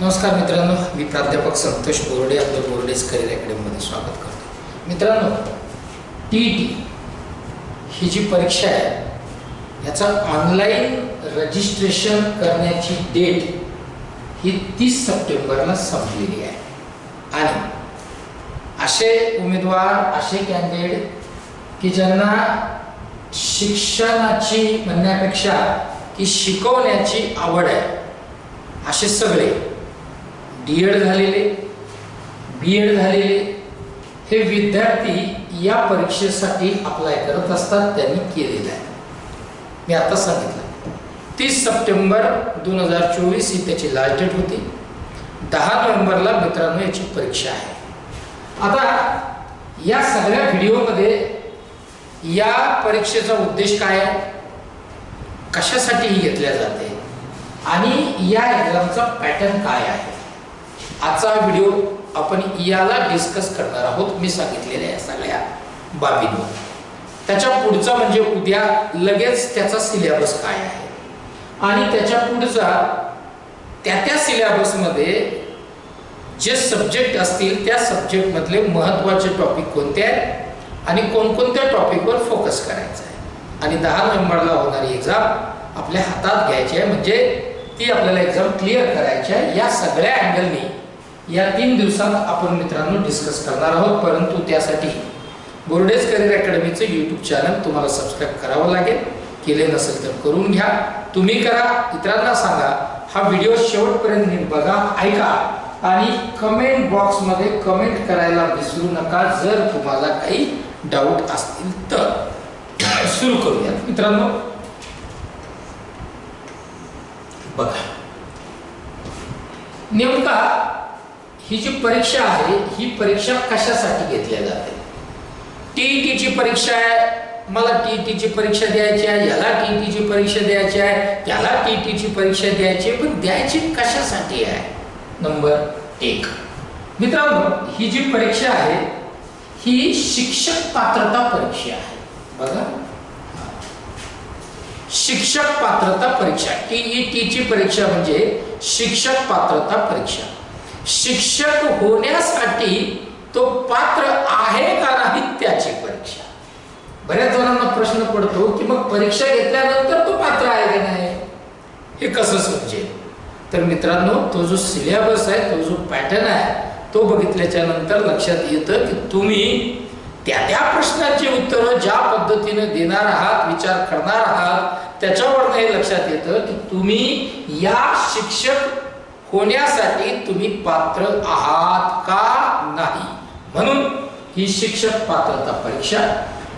नमस्कार मित्रांनो मी प्राध्यापक संतोष बोर्डे आपलं बोर्डेज करिअर अकॅडमीमध्ये स्वागत करतो. मित्रांनो टी टी ही जी परीक्षा आहे याचा ऑनलाईन रजिस्ट्रेशन करण्याची डेट ही तीस सप्टेंबरला संपलेली आहे. आणि असे उमेदवार असे कॅन्डिडेट की ज्यांना शिक्षणाची म्हणण्यापेक्षा की शिकवण्याची आवड आहे असे सगळे डी एड झालेले बी एड झालेले हे विद्यार्थी या परीक्षेसाठी अप्लाय करत असतात त्यांनी केलेलं आहे. मी आता सांगितलं. तीस सप्टेंबर दोन हजार चोवीस ही त्याची लास्ट डेट होती. दहा नोव्हेंबरला मित्रांनो याची परीक्षा आहे. आता या सगळ्या व्हिडिओमध्ये या परीक्षेचा उद्देश काय आहे? कशासाठी ही घेतल्या जाते? आणि या एक्झामचा पॅटर्न काय आहे? आजचा व्हिडिओ आपण याला डिस्कस करणार आहोत. मी सांगितलेल्या या सगळ्या बाबींवर. त्याच्या पुढचा म्हणजे उद्या लगेच त्याचा सिलेबस काय आहे? आणि त्याच्या पुढचा त्या त्या सिलेबसमध्ये जे सब्जेक्ट असतील त्या सब्जेक्टमधले महत्त्वाचे टॉपिक कोणते आहेत? आणि कोणकोणत्या टॉपिकवर फोकस करायचा आहे? आणि दहा नोव्हेंबरला होणारी एक्झाम आपल्या हातात घ्यायची आहे. म्हणजे ती आपल्याला एक्झाम क्लिअर करायची आहे. या सगळ्या अँगलनी या तीन दिवसात आपण मित्रांनो डिस्कस करणार आहोत. परंतु त्यासाठी बोर्डेज करिअर अकॅडमीचं यूट्यूब चॅनल तुम्हाला सबस्क्राईब करावं लागेल. केले नसेल तर करून घ्या. तुम्ही करा इतरांना सांगा. हा व्हिडिओ शेवटपर्यंत नीट बघा ऐका. आणि कमेंट बॉक्समध्ये कमेंट करायला विसरू नका. जर तुम्हाला काही डाऊट असतील तर सुरू करूया मित्रांनो बघा. नेमका ही जी परीक्षा आहे ही परीक्षा कशासाठी घेतल्या जाते? टीईटीची परीक्षा आहे मला टीईटीची परीक्षा द्यायची आहे याला टीईटीची परीक्षा द्यायची आहे त्याला टीईटीची परीक्षा द्यायची आहे पण द्यायची कशासाठी आहे? नंबर एक. मित्रांनो ही जी परीक्षा आहे ही शिक्षक पात्रता परीक्षा आहे. बघा. शिक्षक पात्रता परीक्षा टीईटीची परीक्षा म्हणजे शिक्षक पात्रता परीक्षा. शिक्षक होण्यासाठी तो पात्र आहे का नाही त्याची परीक्षा. बऱ्याच जणांना प्रश्न पडतो की मग परीक्षा घेतल्यानंतर तो पात्र आहे का नाही? हे कसं समजेल? तर मित्रांनो तो जो सिलेबस आहे तो जो पॅटर्न आहे तो बघितल्याच्या नंतर लक्षात येतं की तुम्ही त्या त्या प्रश्नाची उत्तरं ज्या पद्धतीने देणार आहात विचार करणार आहात त्याच्यावर हे लक्षात येतं की तुम्ही या शिक्षक होण्यासाठी तुम्ही पात्र आहात का नाही? म्हणून ही शिक्षक पात्रता परीक्षा.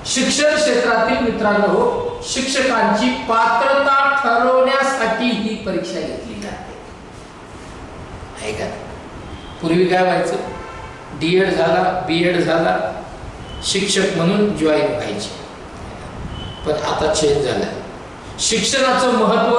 शिक्षण क्षेत्रातील मित्रांनो शिक्षकांची पात्रता ठरवण्यासाठी ही परीक्षा घेतली जाते. आहे का? पूर्वी काय व्हायचं? डी एड झाला बी एड झाला शिक्षक म्हणून जॉईन व्हायचे. पण आता चेंज झालं शिक्षणाचं महत्त्व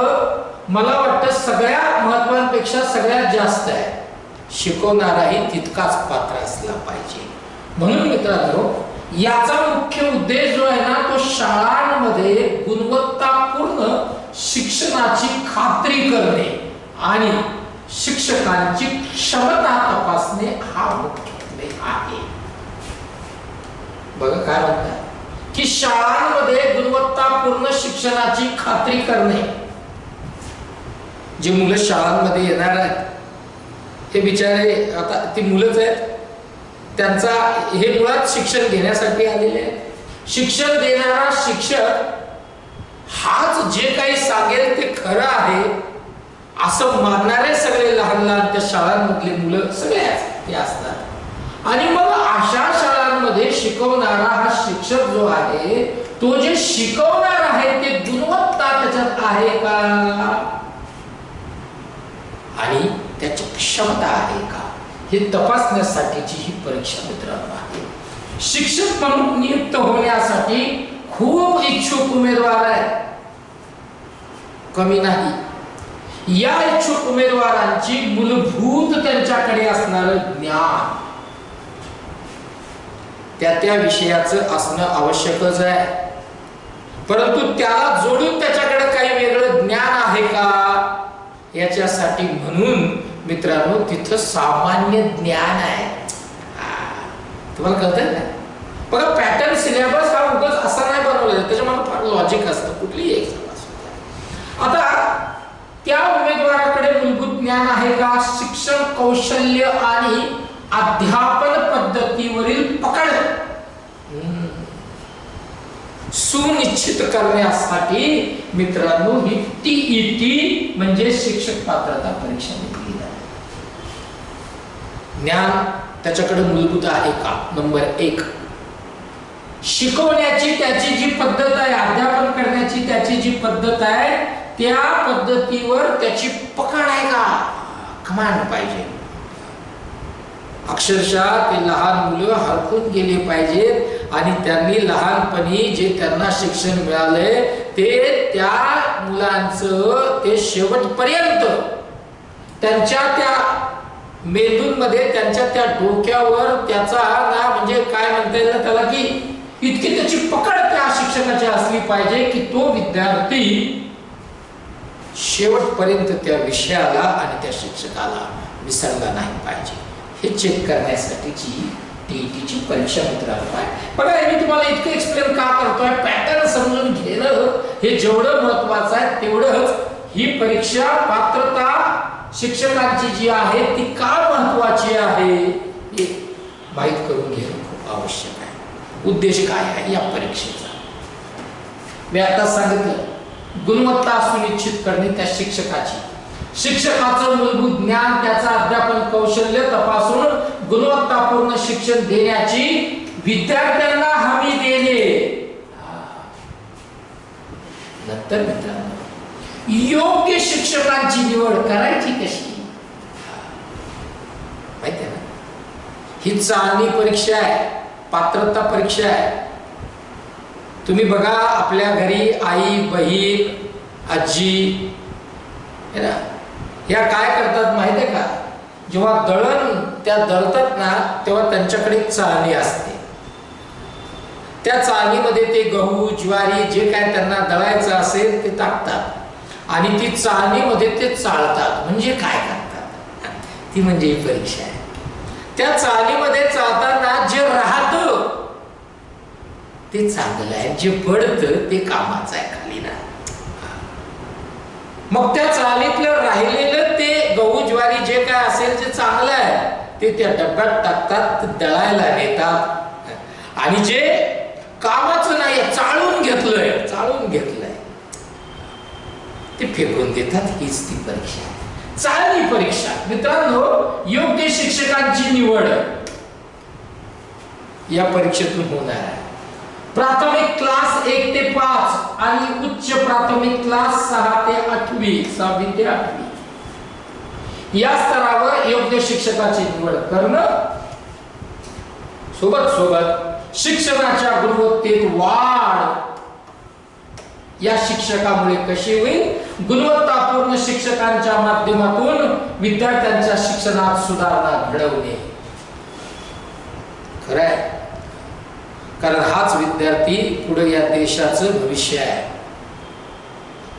मला वाटतं सगळ्या महत्वांपेक्षा सगळ्यात जास्त आहे. शिकवणाराही तितकाच पात्र असला पाहिजे. म्हणून मित्रांनो याचा मुख्य उद्देश जो आहे ना तो शाळांमध्ये गुणवत्तापूर्ण शिक्षणाची खात्री करणे आणि शिक्षकांची क्षमता तपासणे हा मुख्य आहे. बघा काय म्हणतात. की शाळांमध्ये गुणवत्तापूर्ण शिक्षणाची खात्री करणे. जी मुलं शाळांमध्ये येणार आहेत हे बिचारे आता ती मुलंच आहेत. त्यांचा हे मुळात शिक्षण घेण्यासाठी आलेले आहेत. शिक्षण देणारा शिक्षक हाच जे काही सांगेल ते खरं आहे असं मानणारे सगळे लहान लहान त्या शाळांमधले मुलं सगळे ते असतात. आणि मग अशा शाळांमध्ये शिकवणारा हा शिक्षक जो आहे तो जे शिकवणार आहे ते गुणवत्ता त्याच्यात आहे का? त्याची क्षमता आहे का? हे तपासण्यासाठीची ही परीक्षा मित्रांनो आहे. शिक्षक म्हणून नियुक्त होण्यासाठी खूप इच्छुक उमेदवार आहे कमी नाही. या इच्छुक उमेदवारांची मूलभूत त्यांच्याकडे असणार ज्ञान त्या त्या विषयाचं असणं आवश्यकच आहे. परंतु त्याला जोडून त्याच्याकडे काही वेगळं ज्ञान आहे का? याच्यासाठी म्हणून मित्रांनो तिथं सामान्य ज्ञान आहे. हा. तुम्हाला कळतंय ना बघा पॅटर्न सिलेबस हा उगाच असा नाही बनवलेला. त्याच्यामध्ये फार लॉजिक असतं. कुठलीही एक्झाम असू आता त्या उमेदवाराकडे मूलभूत ज्ञान आहे का? शिक्षण कौशल्य आणि अध्यापन पद्धतीवरील पकड. सुनिश्चित करण्यासाठी मित्रांनो ही टीईटी म्हणजे शिक्षक पात्रता परीक्षा घेतली ज्ञान त्याच्याकडे मूलभूत आहे का? नंबर एक. शिकवण्याची त्याची जी पद्धत आहे अध्यापन करण्याची त्याची जी पद्धत आहे त्या पद्धतीवर त्याची पकड आहे का? कमांड पाहिजे. अक्षरशः ते लहान मुलं हरकून गेले पाहिजेत आणि त्यांनी लहानपणी जे त्यांना शिक्षण मिळाले ते त्या मुलांचं ते शेवटपर्यंत त्यांच्या त्या मेंदूंमध्ये त्यांच्या त्या डोक्यावर त्याचा ना म्हणजे काय म्हणता येईल त्याला की इतकी त्याची पकड त्या शिक्षकाची असली पाहिजे की तो विद्यार्थी शेवटपर्यंत त्या विषयाला आणि त्या शिक्षकाला विसरला नाही पाहिजे. हे चेक करण्यासाठीची टीईटीची परीक्षा मित्रांनो आहे. बघा मी तुम्हाला इतकं एक्सप्लेन का करतोय? पॅटर्न समजून घेणं हे जेवढं महत्वाचं आहे तेवढंच ही परीक्षा पात्रता शिक्षकांची जी आहे ती का महत्वाची आहे हे माहीत करून घेणं खूप आवश्यक आहे. उद्देश काय आहे या परीक्षेचा? मी आता सांगितलं गुणवत्ता सुनिश्चित करणे त्या शिक्षकाची. शिक्षकाचं मूलभूत ज्ञान त्याचं अध्यापन कौशल्य तपासून गुणवत्तापूर्ण शिक्षण देण्याची विद्यार्थ्यांना हमी देणे. नंतर मित्रांनो योग्य शिक्षकांची निवड करायची कशी? माहिती आहे ना? ही चालणी परीक्षा आहे पात्रता परीक्षा आहे. तुम्ही बघा आपल्या घरी आई बहीण आजी है ना? ह्या काय करतात माहिती आहे का? जेव्हा दळण त्या दळतात ना तेव्हा त्यांच्याकडे चाळणी असते. त्या चाळणीमध्ये ते गहू ज्वारी जे काय त्यांना दळायचं असेल ते टाकतात. आणि ती चाळणीमध्ये ते चाळतात म्हणजे काय करतात? ती म्हणजे ही परीक्षा आहे. त्या चाळणीमध्ये चालताना जे राहत ते चांगलं आहे. जे पडतं ते कामाचं आहे खाली ना. मग त्या चालीतलं राहिलेलं ते गहू ज्वारी जे काय असेल जे चांगलं आहे ते त्या डब्यात टाकतात दळायला नेतात. आणि जे कामाचं नाही चाळून घेतलंय चाळून घेतलं ते फेकून देतात हीच ती परीक्षा. आहे. परीक्षा. मित्रांनो योग्य शिक्षकांची निवड या परीक्षेतून होणार आहे. प्राथमिक क्लास एक ते पाच आणि उच्च प्राथमिक क्लास सहा ते आठवी सहावी ते आठवी. या स्तरावर योग्य शिक्षकाची निवड करणं सोबत सोबत शिक्षणाच्या गुणवत्तेत वाढ या शिक्षकामुळे कशी होईल? गुणवत्तापूर्ण शिक्षकांच्या माध्यमातून विद्यार्थ्यांच्या शिक्षणात सुधारणा घडवणे. खरंय. कारण हाच विद्यार्थी पुढे या देशाचं भविष्य आहे.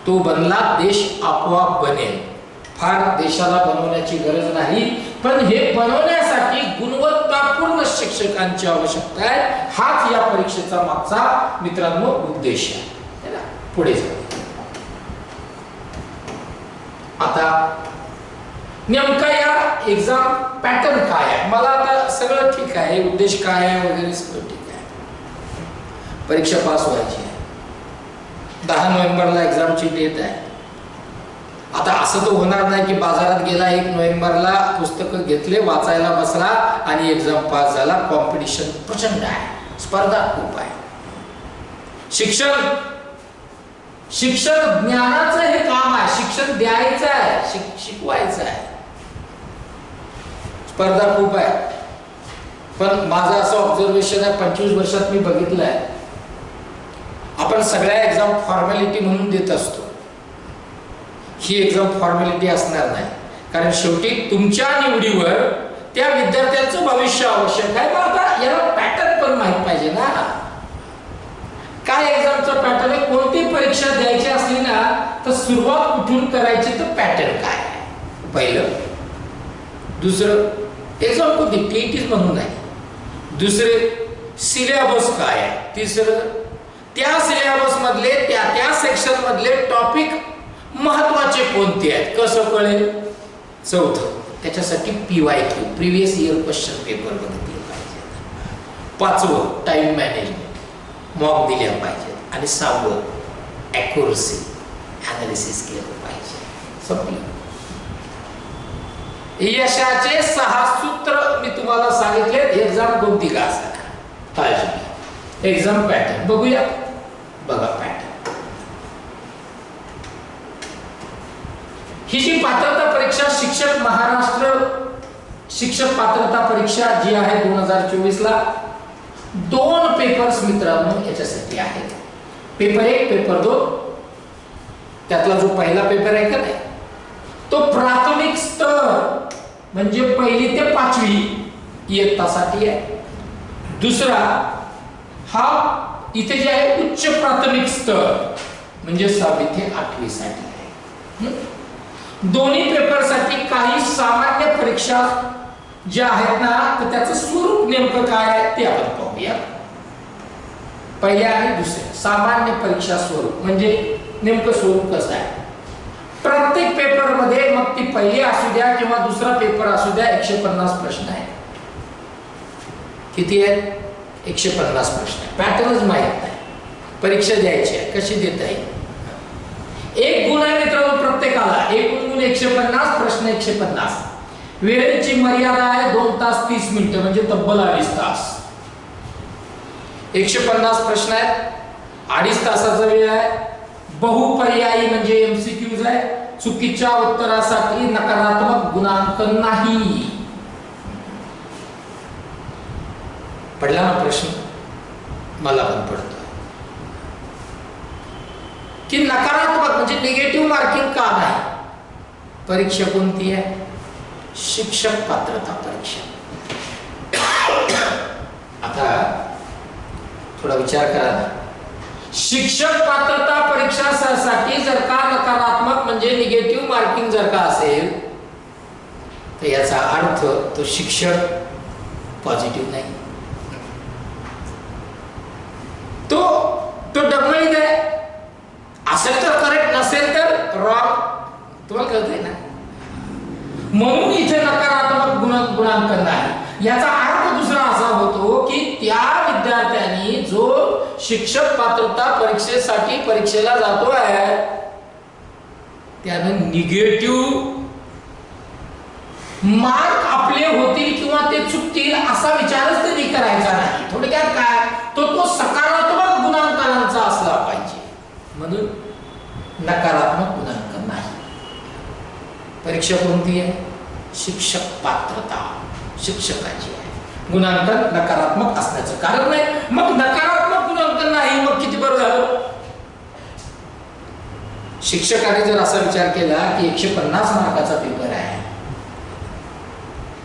तो बनला देश आपोआप बनेल. फार देशाला बनवण्याची गरज नाही पण हे बनवण्यासाठी गुणवत्तापूर्ण शिक्षकांची आवश्यकता आहे. हाच या परीक्षेचा मागचा मित्रांनो उद्देश आहे. ना? पुढे जाऊ आता नेमका या एक्झाम पॅटर्न काय आहे? मला आता सगळं ठीक आहे. उद्देश काय आहे वगैरे सगळं ठीक आहे. परीक्षा पास व्हायची आहे. दहा नोव्हेंबरला एक्झामची डेट आहे. आता असं तर होणार नाही की बाजारात गेला एक नोव्हेंबरला पुस्तकं घेतले वाचायला बसला आणि एक्झाम पास झाला. कॉम्पिटिशन प्रचंड आहे. स्पर्धा खूप आहे. शिक्षण शिक्षण ज्ञानाचं हे काम आहे. शिक्षण द्यायचं आहे. शिक शिकवायचं आहे. स्पर्धा खूप आहे. पण माझं असं ऑब्झर्वेशन आहे पंचवीस वर्षात मी बघितलं आहे आपण सगळ्या एक्झाम फॉर्मॅलिटी म्हणून देत असतो. ही एक्झाम फॉर्मॅलिटी असणार नाही. कारण शेवटी तुमच्या निवडीवर त्या विद्यार्थ्यांचं भविष्य आवश्यक आहे. मग आता याला पॅटर्न पण माहीत पाहिजे ना. काय एक्झामचा पॅटर्न आहे? कोणती परीक्षा द्यायची असली ना तर सुरुवात कुठून करायची? तर पॅटर्न काय? पहिलं. दुसरं एक्झाम कोणती टीईटीच म्हणून नाही. दुसरे सिलेबस काय? आहे तिसरं त्या सिलेबस मधले त्या त्या सेक्शन मधले टॉपिक महत्त्वाचे कोणते आहेत? कसं कळेल? चौथं. त्याच्यासाठी P Y Q previous year question paper बघितले पाहिजे. पाचवं टाइम मॅनेजमेंट मॉक दिल्या पाहिजेत आणि सहावं ॲक्युरसी ॲनालिसिस केलं पाहिजे संपलं यशाचे सहा सूत्र मी तुम्हाला सांगितले. एक्झाम कोणती का असणार काळजी एक्झाम पॅटर्न बघूया. बघा पॅटर्न ही जी पात्रता परीक्षा शिक्षक महाराष्ट्र शिक्षक पात्रता परीक्षा जी आहे दोन हजार चोवीस ला दोन पेपर्स मित्रांनो याच्यासाठी आहेत पेपर एक पेपर दोन. त्यातला जो पहिला पेपर आहे का नाही? तो प्राथमिक स्तर म्हणजे पहिली ते पाचवी इयत्तासाठी आहे. दुसरा हा इथे जे आहे उच्च प्राथमिक स्तर म्हणजे सहावी ते आठवी साठी आहे दोन्ही पेपरसाठी काही सामान्य परीक्षा जे आहेत ना तर त्याचं स्वरूप नेमकं काय आहे ते आपण पाहूया. पहिल्या आणि दुसऱ्या सामान्य परीक्षा स्वरूप म्हणजे नेमकं स्वरूप कसं आहे? प्रत्येक पेपरमध्ये मग ती पहिली असू द्या किंवा दुसरा पेपर असू द्या एकशे पन्नास प्रश्न आहे किती आहेत? एकशे पन्नास प्रश्न आहे पॅटर्नच माहीत नाही. परीक्षा द्यायची आहे. कशी देता येईल? एक गुण आहे मित्रांनो प्रत्येकाला. एक गुण एकशे पन्नास प्रश्न एकशे पन्नास. वेळेची मर्यादा आहे दोन तास तीस मिनिटं म्हणजे तब्बल अडीच तास. एकशे पन्नास प्रश्न आहेत अडीच तासाचा वेळ आहे. बहुपर्यायी म्हणजे एमसीक्यूज आहे. चुकीच्या उत्तरासाठी नकारात्मक गुणांक नाही. पडला ना प्रश्न? मला पण पडतो की नकारात्मक म्हणजे निगेटिव्ह मार्किंग का नाही? परीक्षा कोणती आहे? शिक्षक पात्रता परीक्षा. आता थोडा विचार करा. शिक्षक पात्रता परीक्षा साठी जर का नकारात्मक म्हणजे निगेटिव्ह मार्किंग जर का असेल तर याचा अर्थ तो शिक्षक पॉझिटिव्ह नाही. तो तो डबल आहे. असेल तर करेक्ट नसेल तर रॉंग तुम्हाला कळतंय ना? म्हणून इथे नकारात्मक गुण गुणांकन नाही. याचा अर्थ दुसरा असा होतो की त्या विद्यार्थ्यांनी जो शिक्षक पात्रता परीक्षेसाठी परीक्षेला जातो आहे त्यानं निगेटिव्ह मार्क आपले होतील किंवा ते चुकतील असा विचारच त्यांनी करायचा नाही. थोडक्यात काय? तो तो सकारात्मक गुणांकनांचा असला पाहिजे. म्हणून नकारात्मक परीक्षा कोणती आहे. शिक्षक पात्रता शिक्षकाची आहे. गुणांकन नकारात्मक असण्याचं कारण नाही. मग नकारात्मक गुणांकन नाही मग किती बरं झालं? शिक्षकाने जर असा विचार केला की एकशे पन्नास मार्काचा पेपर आहे.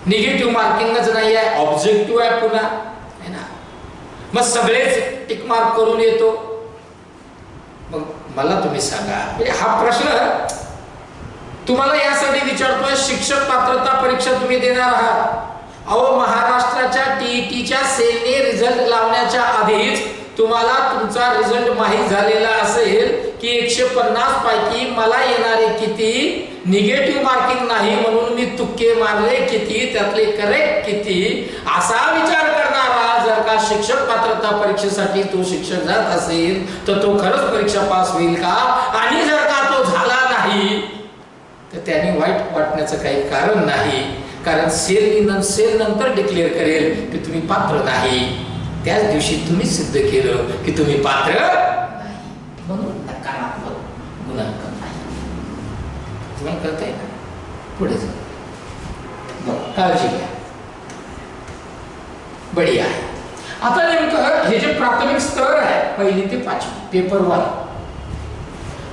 निगेटिव्ह मार्किंगच नाही आहे ऑब्जेक्टिव्ह आहे पुन्हा. है ना? मग सगळेच टिक मार्क करून येतो. मग मला तुम्ही सांगा. म्हणजे हा प्रश्न तुम्हाला विचारतोय शिक्षक पात्रता परीक्षा तुम्ही देणार आहात? अहो महाराष्ट्राच्या टीईटीच्या सेलने रिझल्ट लावण्याच्या आधीच तुम्हाला तुमचा रिझल्ट माहीत झालेला असेल की एकशे पन्नास पैकी मला येणारे किती निगेटिव्ह मार्किंग नाही म्हणून मी तुक्के मारले किती त्यातले करेक्ट किती असा विचार करणारा जर का शिक्षक पात्रता परीक्षेसाठी तो शिक्षक जात असेल तर तो खरंच परीक्षा पास होईल का? आणि जर का तो झाला नाही तर त्याने वाईट वाटण्याचं काही कारण नाही. कारण सेल सेल नंतर डिक्लेअर करेल की तुम्ही पात्र नाही. त्याच दिवशी तुम्ही सिद्ध केलं की तुम्ही पात्र म्हणून नकारात्मक गुणांकन नाही. तुम्हाला कळतंय ना पुढे जा. काळजी घ्या. बढिया आहे. आता नेमकं हे जे प्राथमिक स्तर आहे पहिली ते पाचवी पेपर वन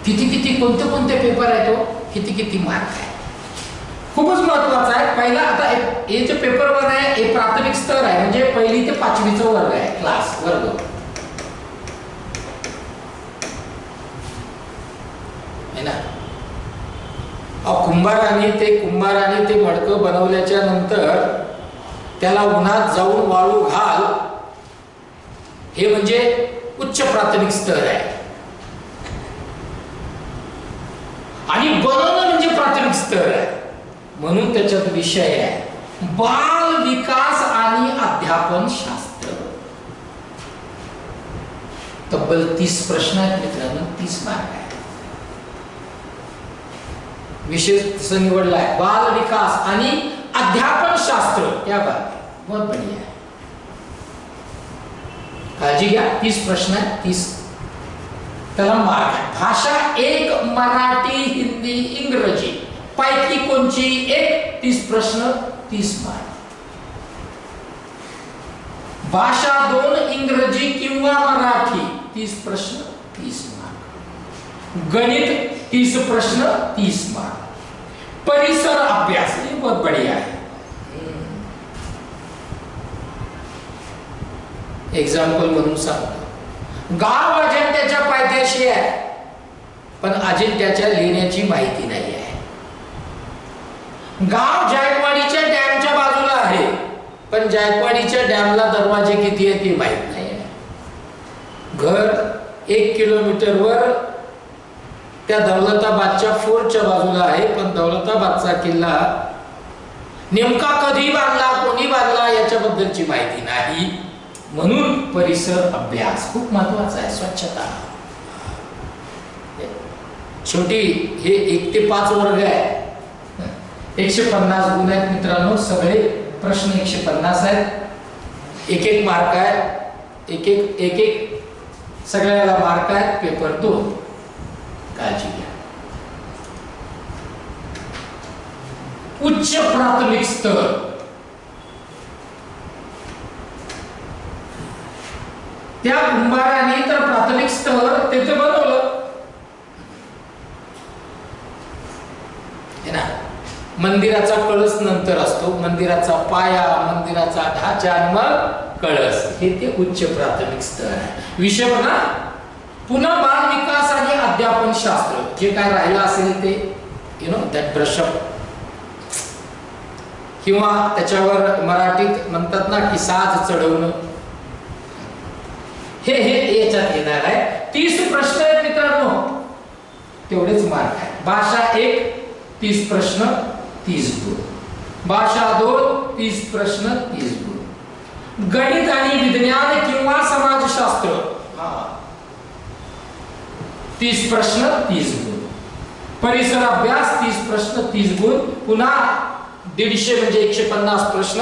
किती किती कोणते कोणते पेपर आहे तो? किती किती मार्क आहे? खूपच महत्त्वाचा आहे. पहिला आता हे जे पेपर वन आहे हे प्राथमिक स्तर आहे. म्हणजे पहिली ते पाचवीचा वर्ग आहे क्लास वर्ग. कुंभाराने ते कुंभाराने ते मडकं बनवल्याच्या नंतर त्याला उन्हात जाऊन वाळू घाल. हे म्हणजे उच्च प्राथमिक स्तर आहे. आणि बनवणं म्हणजे प्राथमिक स्तर आहे. म्हणून त्याच्यात विषय आहे. बाल विकास आणि अध्यापन शास्त्र. तब्बल तीस प्रश्न आहेत मित्रांनो तीस मार्ग आहे विषय तसा निवडलाय. बाल विकास आणि अध्यापन शास्त्र या बात बहुत बढ़िया. आहे काळजी घ्या. तीस प्रश्न आहे तीस त्याला मार्ग भाषा एक मराठी हिंदी इंग्रजी पैकी कोणची एक तीस प्रश्न तीस मार्क भाषा दोन इंग्रजी किंवा मराठी तीस प्रश्न तीस मार्क गणित तीस प्रश्न तीस मार्क परिसर अभ्यास ये बहुत बढ़िया है एक्झाम्पल म्हणून सांगतो गाव अजिंठ्याच्या पायथ्याशी आहे. पण अजिंठ्याच्या लिहिण्याची माहिती नाही आहे. गाव जायकवाडीच्या डॅमच्या बाजूला आहे. पण जायकवाडीच्या डॅमला दरवाजे किती आहे ते माहीत नाही आहे. घर एक किलोमीटरवर त्या दौलताबादच्या फोर्टच्या बाजूला आहे. पण दौलताबादचा किल्ला नेमका कधी बांधला कोणी बांधला याच्याबद्दलची माहिती नाही. म्हणून परिसर अभ्यास खूप महत्त्वाचा आहे स्वच्छता. शेवटी हे एक ते पाच वर्ग आहे. एकशे पन्नास गुण आहेत मित्रांनो सगळे प्रश्न एकशे पन्नास आहेत. एक एक मार्क आहे. एक एक एक एक सगळ्याला मार्क आहेत पेपर दोन काळजी घ्या. उच्च प्राथमिक स्तर. त्या कुंभाराने तर प्राथमिक स्तर तेथे बनवलं. ना मंदिराचा कळस नंतर असतो. मंदिराचा पाया मंदिराचा ढाचा मग कळस. हे ते उच्च प्राथमिक स्तर आहे. विषय बघा. पुन्हा बाल विकास आणि अध्यापन शास्त्र. जे काय राहिलं असेल ते यु नो दॅट ब्रशअप किंवा त्याच्यावर मराठीत म्हणतात ना की साज चढवणं. हे हे याच्यात येणार आहे. तीस प्रश्न आहेत मित्रांनो. तेवढेच मार्क आहे. भाषा एक तीस प्रश्न तीस गुण. भाषा दोन तीस प्रश्न तीस गुण. गणित आणि विज्ञान किंवा समाजशास्त्र. हा. तीस प्रश्न तीस गुण. परिसर अभ्यास तीस प्रश्न तीस गुण. पुन्हा दीडशे म्हणजे एकशे पन्नास प्रश्न.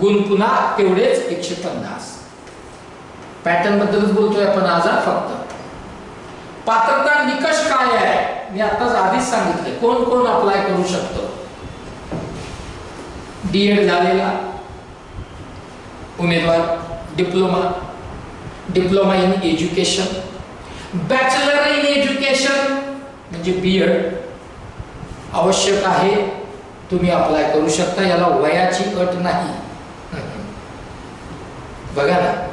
गुण पुन्हा तेवढेच एकशे पन्नास. पॅटर्न बद्दलच बोलतोय आपण आज फक्त. पात्रता निकष काय आहे? मी आताच आधीच सांगितले कोण कोण अप्लाय करू शकतो? डीएड झालेला उमेदवार diploma diploma in education bachelor in education म्हणजे बीएड आवश्यक आहे तुम्ही अप्लाय करू शकता. याला वयाची अट नाही. बघा ना.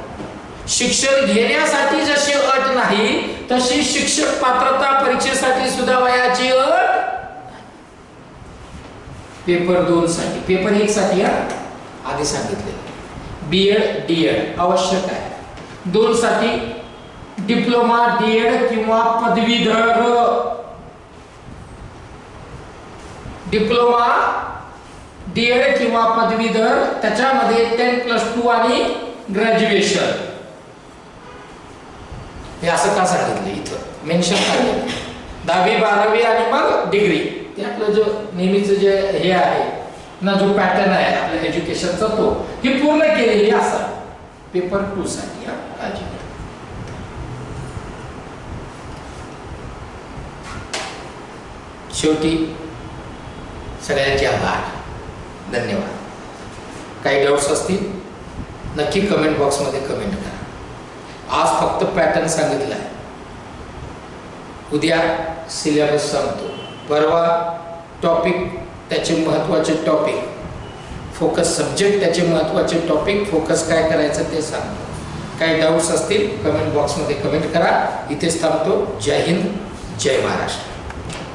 शिक्षण घेण्यासाठी जशी अट नाही तशी शिक्षक पात्रता परीक्षेसाठी सुद्धा वयाची अट पेपर दोन साठी पेपर एक साठी आधी सांगितले बीएड डीएड आवश्यक आहे. दोन साठी डिप्लोमा डीएड किंवा पदवीधर. डिप्लोमा डीएड किंवा पदवीधर त्याच्यामध्ये टेन प्लस टू आणि ग्रॅज्युएशन हे असं का सांगितलं इथं? मेन्शन सांगितलं दहावी बारावी आणि मग डिग्री ते आपलं जो नेहमीचं जे हे आहे ना जो पॅटर्न आहे आपल्या एज्युकेशनचा तो ही पूर्ण केलेली असा. पेपर टू साठी काळजी शेवटी सगळ्यांचे आभार. धन्यवाद. काही डाऊट्स असतील नक्की कमेंट बॉक्समध्ये कमेंट करा. आज फक्त पॅटर्न सांगितला आहे उद्या सिलेबस सांगतो परवा टॉपिक त्याचे महत्त्वाचे टॉपिक फोकस सब्जेक्ट त्याचे महत्त्वाचे टॉपिक फोकस काय करायचं ते सांगतो. काही डाऊट्स असतील कमेंट बॉक्समध्ये कमेंट करा. इथेच थांबतो. जय हिंद जय महाराष्ट्र.